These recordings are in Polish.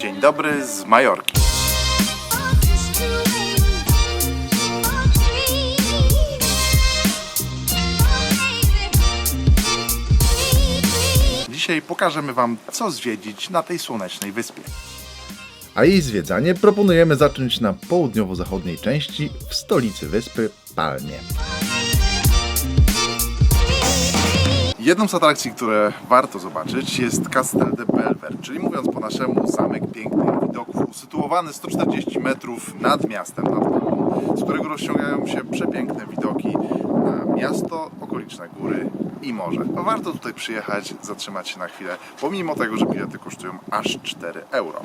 Dzień dobry z Majorki. Dzisiaj pokażemy Wam, co zwiedzić na tej słonecznej wyspie. A jej zwiedzanie proponujemy zacząć na południowo-zachodniej części w stolicy wyspy Palmie. Jedną z atrakcji, które warto zobaczyć jest Castel de Belver, czyli mówiąc po naszemu zamek pięknych widoków, usytuowany 140 metrów nad miastem, nad Palmą, z którego rozciągają się przepiękne widoki na miasto, okoliczne góry i morze. Warto tutaj przyjechać, zatrzymać się na chwilę, pomimo tego, że bilety kosztują aż 4 euro.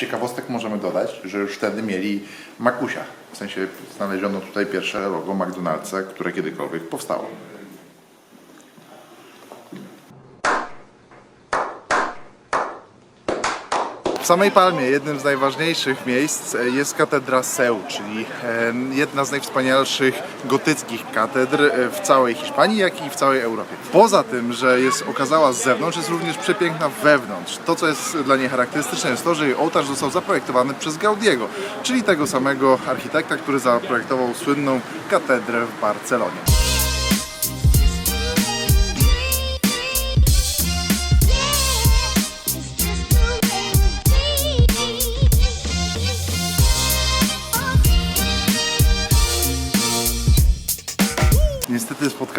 Ciekawostek możemy dodać, że już wtedy mieli Makusia. W sensie znaleziono tutaj pierwsze logo McDonald'sa, które kiedykolwiek powstało. Samej Palmie jednym z najważniejszych miejsc e, jest katedra Seu, czyli e, jedna z najwspanialszych gotyckich katedr e, w całej Hiszpanii, jak i w całej Europie. Poza tym, że jest okazała z zewnątrz, jest również przepiękna wewnątrz. To, co jest dla niej charakterystyczne, jest to, że jej ołtarz został zaprojektowany przez Gaudiego, czyli tego samego architekta, który zaprojektował słynną katedrę w Barcelonie.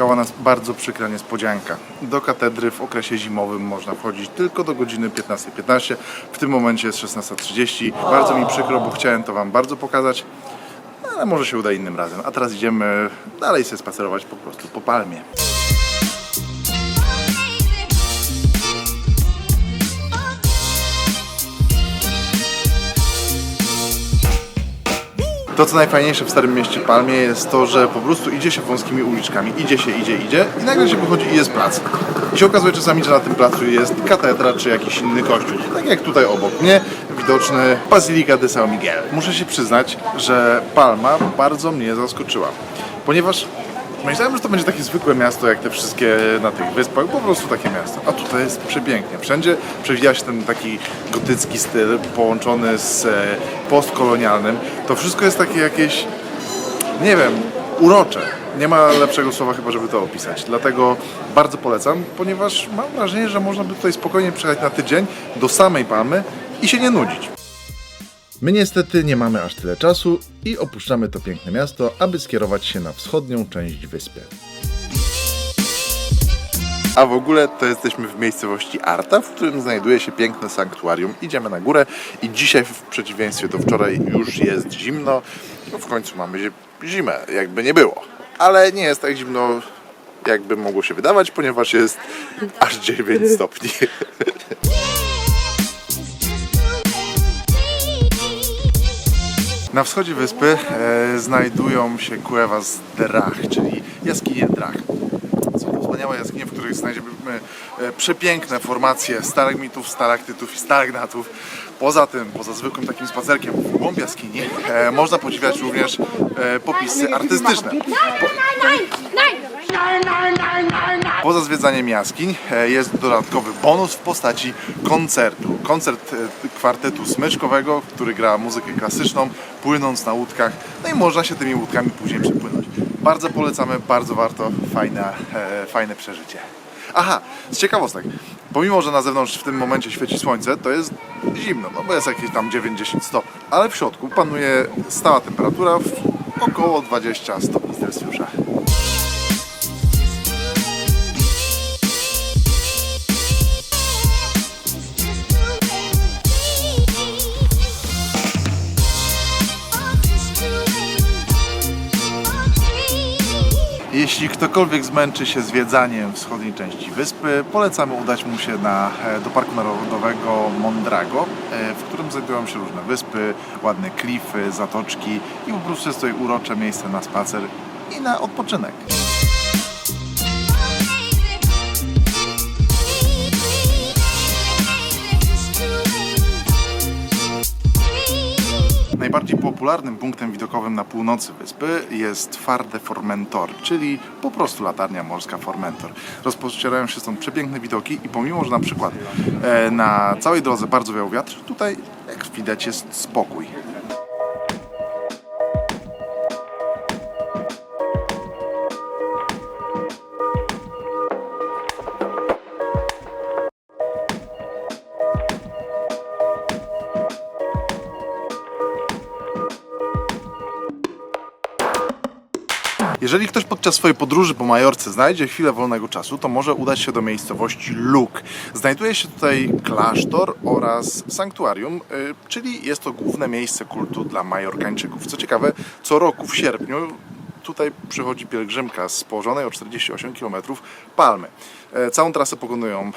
Spotkała nas bardzo przykra niespodzianka. Do katedry w okresie zimowym można wchodzić tylko do godziny 15.15. W tym momencie jest 16.30. Bardzo mi przykro, bo chciałem to Wam bardzo pokazać, ale może się uda innym razem. A teraz idziemy dalej sobie spacerować po prostu po palmie. To, co najfajniejsze w Starym Mieście Palmie jest to, że po prostu idzie się wąskimi uliczkami, idzie się, idzie, idzie i nagle się wychodzi i jest plac. I się okazuje czasami, że na tym placu jest katedra czy jakiś inny kościół. Tak jak tutaj obok mnie, widoczny Basilica de São Miguel. Muszę się przyznać, że Palma bardzo mnie zaskoczyła, ponieważ Myślałem, że to będzie takie zwykłe miasto, jak te wszystkie na tych wyspach, po prostu takie miasto. A tutaj jest przepięknie. Wszędzie przewija się ten taki gotycki styl połączony z e, postkolonialnym. To wszystko jest takie jakieś, nie wiem, urocze. Nie ma lepszego słowa chyba, żeby to opisać. Dlatego bardzo polecam, ponieważ mam wrażenie, że można by tutaj spokojnie przyjechać na tydzień do samej Palmy i się nie nudzić. My niestety nie mamy aż tyle czasu i opuszczamy to piękne miasto, aby skierować się na wschodnią część wyspy. A w ogóle to jesteśmy w miejscowości Arta, w którym znajduje się piękne sanktuarium. Idziemy na górę i dzisiaj w przeciwieństwie do wczoraj już jest zimno. No w końcu mamy zi- zimę, jakby nie było. Ale nie jest tak zimno, jakby mogło się wydawać, ponieważ jest aż 9 stopni. Na wschodzie wyspy e, znajdują się Cuevas Drach, czyli jaskinie Drach. Są to wspaniałe jaskinie, w których znajdziemy e, przepiękne formacje stalagmitów, stalaktytów i stalagnatów. Poza tym, poza zwykłym takim spacerkiem w głąb jaskini, e, można podziwiać również e, popisy artystyczne. Poza zwiedzaniem jaskiń e, jest dodatkowy bonus w postaci koncertu. Koncert e, kwartetu smyczkowego, który gra muzykę klasyczną, płynąc na łódkach. No i można się tymi łódkami później przepłynąć. Bardzo polecamy, bardzo warto, fajne, fajne przeżycie. Aha, z ciekawostek. Pomimo, że na zewnątrz w tym momencie świeci słońce, to jest zimno, no bo jest jakieś tam 9-10 stopni. Ale w środku panuje stała temperatura w około 20 stopni Celsjusza. Jeśli ktokolwiek zmęczy się zwiedzaniem wschodniej części wyspy, polecamy udać mu się na, e, do Parku Narodowego Mondrago, e, w którym znajdują się różne wyspy, ładne klify, zatoczki i po prostu jest to urocze miejsce na spacer i na odpoczynek. Najbardziej popularnym punktem widokowym na północy wyspy jest Far de Formentor, czyli po prostu latarnia morska Formentor. Rozpościerają się stąd przepiękne widoki i pomimo, że na przykład e, na całej drodze bardzo wiał wiatr, tutaj jak widać jest spokój. Jeżeli ktoś podczas swojej podróży po Majorce znajdzie chwilę wolnego czasu, to może udać się do miejscowości Luk. Znajduje się tutaj klasztor oraz sanktuarium, y, czyli jest to główne miejsce kultu dla Majorkańczyków. Co ciekawe, co roku w sierpniu tutaj przychodzi pielgrzymka z położonej o 48 km Palmy. E, Całą trasę pokonują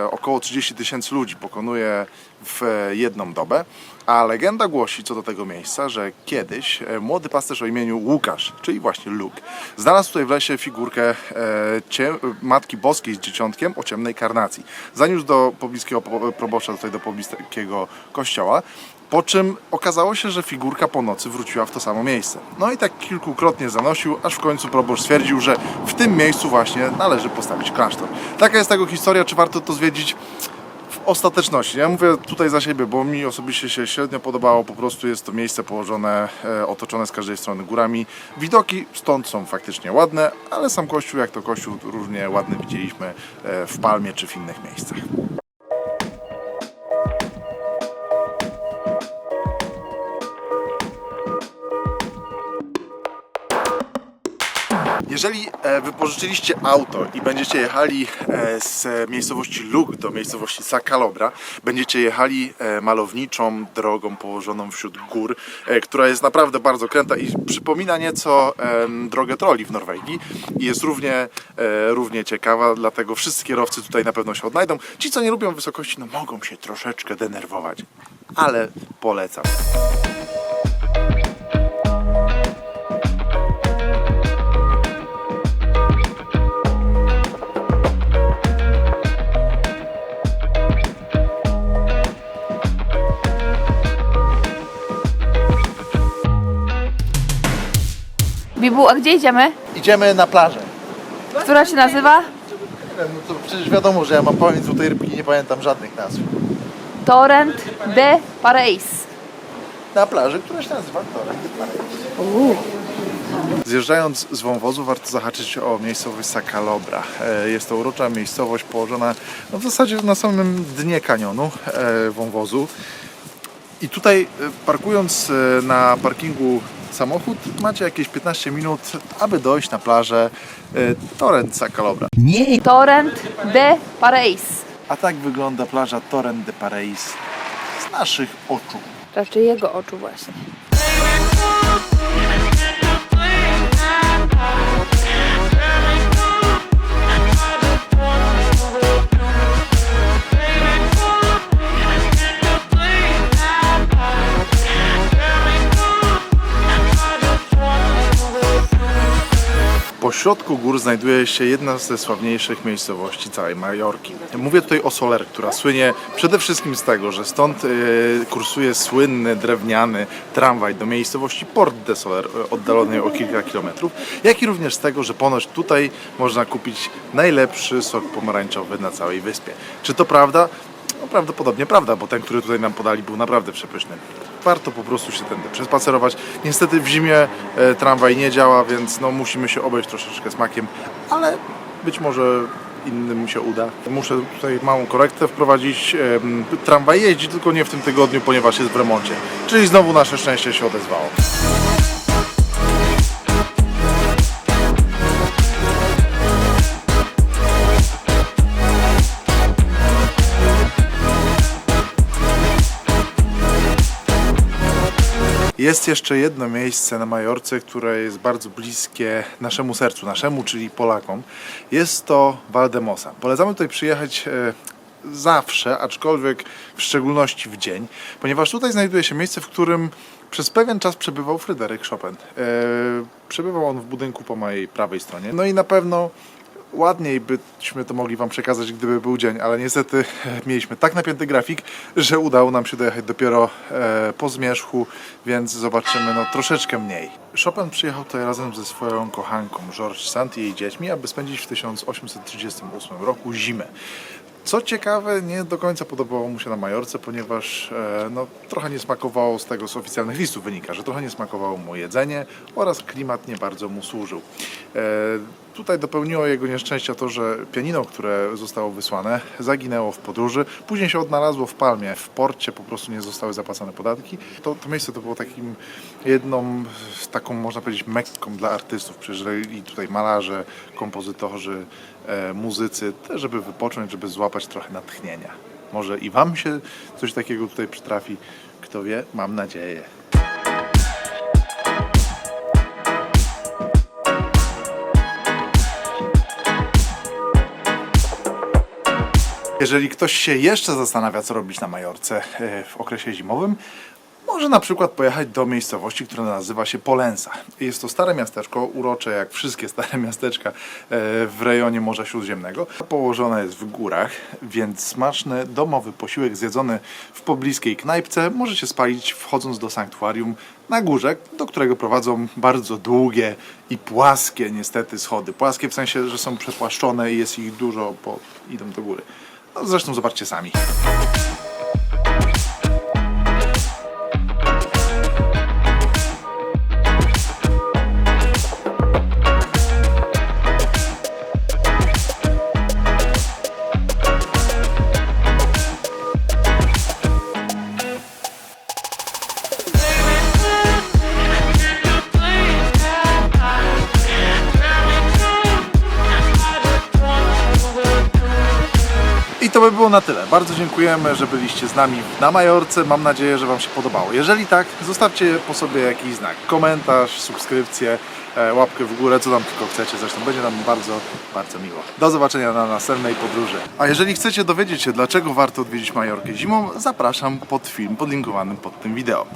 e, około 30 tysięcy ludzi, pokonuje w jedną dobę, a legenda głosi co do tego miejsca, że kiedyś e, młody pasterz o imieniu Łukasz, czyli właśnie Luke, znalazł tutaj w lesie figurkę Matki Boskiej z dzieciątkiem o ciemnej karnacji. Zaniósł do pobliskiego po- probosza, tutaj do pobliskiego kościoła, po czym okazało się, że figurka po nocy wróciła w to samo miejsce. No i tak kilkukrotnie zanosił, aż w końcu proboszcz stwierdził, że w tym miejscu właśnie należy postawić klasztor. Taka jest tego historia, czy warto to zwiedzić? W ostateczności, ja mówię tutaj za siebie, bo mi osobiście się średnio podobało, po prostu jest to miejsce położone, e, otoczone z każdej strony górami. Widoki stąd są faktycznie ładne, ale sam kościół, jak to kościół równie ładny widzieliśmy e, w Palmie czy w innych miejscach. Jeżeli e, wypożyczyliście auto i będziecie jechali e, z miejscowości Luk do miejscowości Sakalobra, będziecie jechali e, malowniczą drogą położoną wśród gór, która jest naprawdę bardzo kręta i przypomina nieco drogę troli w Norwegii i jest równie, równie ciekawa, dlatego wszyscy kierowcy tutaj na pewno się odnajdą. Ci, co nie lubią wysokości, no mogą się troszeczkę denerwować, ale polecam. A gdzie idziemy? Idziemy na plażę. Która się nazywa? No to przecież wiadomo, że ja mam pamięć złotej rybki nie pamiętam żadnych nazw. Torrent de Pareis. Na plaży, która się nazywa Torrent de Pareis. Zjeżdżając z wąwozu warto zahaczyć o miejscowość Sakalobra. E, Jest to urocza miejscowość położona no w zasadzie na samym dnie kanionu e, wąwozu. I tutaj e, parkując e, na parkingu samochód macie jakieś 15 minut, aby dojść na plażę e, Torrent Sakalobra. Torrent de Pareis. A tak wygląda plaża Torrent de Pareis z naszych oczu. Raczej jego oczu właśnie. Środku gór znajduje się jedna ze sławniejszych miejscowości całej Majorki. Mówię tutaj o Soler, która słynie przede wszystkim z tego, że stąd e, kursuje słynny drewniany tramwaj do miejscowości Port de Soler, e, oddalonej o kilka kilometrów, jak i również z tego, że ponoć tutaj można kupić najlepszy sok pomarańczowy na całej wyspie. Czy to prawda? No prawdopodobnie prawda, bo ten, który tutaj nam podali był naprawdę przepyszny. Warto po prostu się tędy przespacerować. Niestety w zimie e, tramwaj nie działa, więc no, musimy się obejść troszeczkę smakiem, ale być może innym się uda. Muszę tutaj małą korektę wprowadzić. Tramwaj jeździ, tylko nie w tym tygodniu, ponieważ jest w remoncie. Czyli znowu nasze szczęście się odezwało. Jest jeszcze jedno miejsce na Majorce, które jest bardzo bliskie naszemu sercu, naszemu, czyli Polakom. Jest to Valdemosa. Polecamy tutaj przyjechać e, zawsze, aczkolwiek w szczególności w dzień, ponieważ tutaj znajduje się miejsce, w którym przez pewien czas przebywał Fryderyk Chopin. E, Przebywał on w budynku po mojej prawej stronie. No i na pewno Ładniej byśmy to mogli Wam przekazać, gdyby był dzień, ale niestety mieliśmy tak napięty grafik, że udało nam się dojechać dopiero e, po zmierzchu, więc zobaczymy no troszeczkę mniej. Chopin przyjechał tutaj razem ze swoją kochanką Georges Sand i jej dziećmi, aby spędzić w 1838 roku zimę. Co ciekawe, nie do końca podobało mu się na Majorce, ponieważ e, no, trochę nie smakowało z tego, z oficjalnych listów wynika, że trochę nie smakowało mu jedzenie oraz klimat nie bardzo mu służył. E, tutaj dopełniło jego nieszczęścia to, że pianino, które zostało wysłane, zaginęło w podróży. Później się odnalazło w Palmie, w porcie po prostu nie zostały zapłacone podatki. To, to miejsce to było takim jedną, taką można powiedzieć, mekką dla artystów. Przyjeżdżali tutaj malarze, kompozytorzy, e, muzycy, też żeby wypocząć, żeby złapać trochę natchnienia. Może i Wam się coś takiego tutaj przytrafi, kto wie, mam nadzieję. Jeżeli ktoś się jeszcze zastanawia, co robić na Majorce e, w okresie zimowym, może na przykład pojechać do miejscowości, która nazywa się Polensa. Jest to stare miasteczko, urocze jak wszystkie stare miasteczka e, w rejonie Morza Śródziemnego. Położone jest w górach, więc smaczny domowy posiłek zjedzony w pobliskiej knajpce możecie spalić wchodząc do sanktuarium na górze, do którego prowadzą bardzo długie i płaskie niestety schody. Płaskie w sensie, że są przepłaszczone i jest ich dużo, bo idą do góry. No, zresztą zobaczcie sami. To by było na tyle. Bardzo dziękujemy, że byliście z nami na Majorce. Mam nadzieję, że Wam się podobało. Jeżeli tak, zostawcie po sobie jakiś znak. Komentarz, subskrypcję, e, łapkę w górę, co tam tylko chcecie. Zresztą będzie nam bardzo, bardzo miło. Do zobaczenia na następnej podróży. A jeżeli chcecie dowiedzieć się, dlaczego warto odwiedzić Majorkę zimą, zapraszam pod film podlinkowany pod tym wideo.